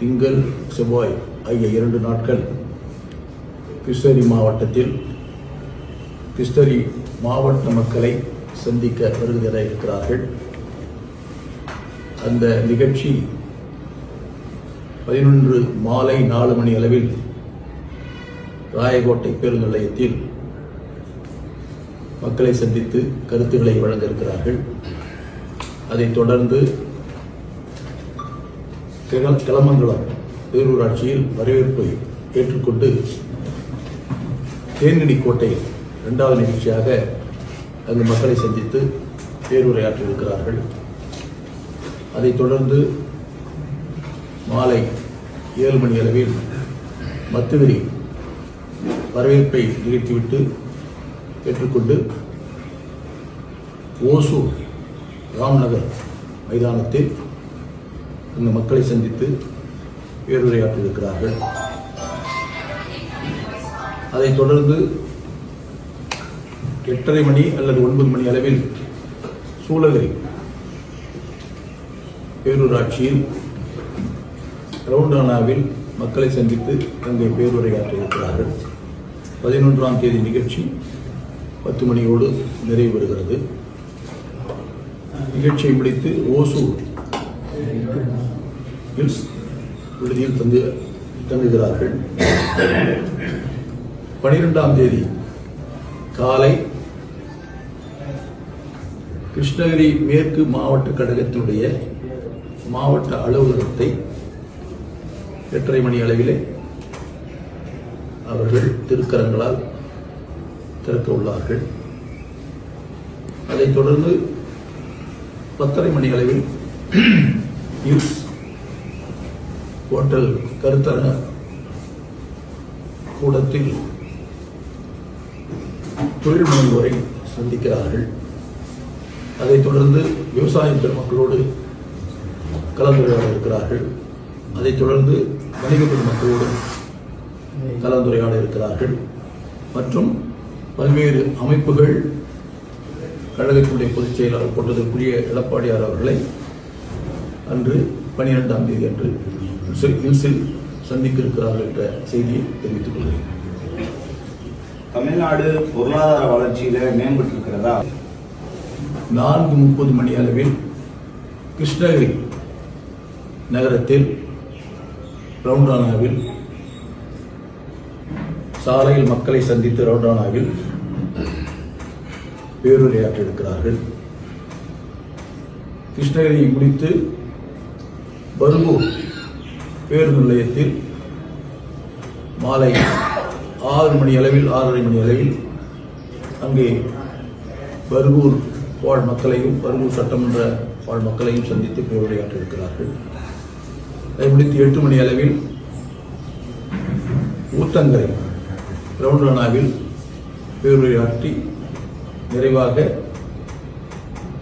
திங்கள் செவ்வாய் ஆகிய இரண்டு நாட்கள் கிருஷ்ணகிரி மாவட்டத்தில் கிருஷ்ணகிரி மாவட்ட மக்களை சந்திக்க வருகிற இருக்கிறார்கள். அந்த நிகழ்ச்சி பதினொன்று மாலை நாலு மணி அளவில் ராயகோட்டை பேருந்து நிலையத்தில் மக்களை சந்தித்து கருத்துக்களை வழங்க இருக்கிறார்கள். அதைத் தொடர்ந்து கிள- கிளமங்கலம் பேரூராட்சியில் வரவேற்பை ஏற்றுக்கொண்டு தேன்கனி கோட்டை இரண்டாவது நிகழ்ச்சியாக அங்கு மக்களை சந்தித்து பேருரையாற்றியிருக்கிறார்கள். அதைத் தொடர்ந்து மாலை ஏழு மணி அளவில் மத்துவரி வரவேற்பை நிகழ்த்திவிட்டு ஏற்றுக்கொண்டு ஓசூர் ராம்நகர் மைதானத்தில் இந்த மக்களை சந்தித்து பேருரையாற்ற அதைத் தொடர்ந்து எட்டரை மணி அல்லது ஒன்பது மணி அளவில் சூளகிரி பேரூராட்சியில் ரவுண்டானாவில் மக்களை சந்தித்து அங்கே பேருரையாற்றியிருக்கிறார்கள். பதினொன்றாம் தேதி நிகழ்ச்சி பத்து மணியோடு நிறைவு பெறுகிறது. நிகழ்ச்சியை முடித்து ஓசூர் ஹில்ஸ் விடுதியில் தங்கு தங்குகிறார்கள். பனிரெண்டாம் தேதி காலை கிருஷ்ணகிரி மேற்கு மாவட்ட கழகத்தினுடைய மாவட்ட அலுவலகத்தை எட்டரை மணி அளவிலே அவர்கள் திருக்கரங்களால் திறக்க உள்ளார்கள். அதைத் தொடர்ந்து பத்தரை மணி அளவில் நியூஸ் ஹோட்டல் கருத்தர கூடத்தில் தொழில் முனைவோரை சந்திக்கிறார்கள். அதைத் தொடர்ந்து விவசாய பெருமக்களோடு கலந்துரையாட இருக்கிறார்கள் அதைத் தொடர்ந்து வணிக பெருமக்களோடு கலந்துரையாட இருக்கிறார்கள் மற்றும் பல்வேறு அமைப்புகள் கழகத்தினுடைய பொதுச் செயலாளர் கொண்டதற்குரிய எடப்பாடியார் அவர்களை அன்று பனிரெண்டாம் தேதி அன்று ஹில்ஸில் சந்திக்க இருக்கிறார்கள் என்ற செய்தியை தெரிவித்துக் கொள்கிறேன். தமிழ்நாடு பொருளாதார வளர்ச்சியில மேம்பட்டு இருக்கிறதா நான்கு முப்பது மணி அளவில் கிருஷ்ணகிரி நகரத்தில் ரவுண்டானாவில் சாலையில் மக்களை சந்தித்து ரவுண்டானாவில் பேருரையாற்ற இருக்கிறார்கள் கிருஷ்ணகிரியை முடித்து பர்கூர் பேருந்து நிலையத்தில் மாலை ஆறு மணி அளவில் ஆறரை மணி அளவில் அங்கே பர்கூர் வாழ் மக்களையும் பர்கூர் சட்டமன்ற வாழ் மக்களையும் சந்தித்து பேருரையாற்ற இருக்கிறார்கள் அதை முடித்து எட்டு மணி அளவில் ஊத்தங்கரை ரவுண்டானாவில் பேருரையாற்றி நிறைவாக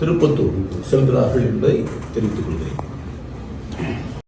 திருப்பத்தூர் செல்கிறார்கள் என்பதை தெரிவித்துக் கொள்கிறேன்.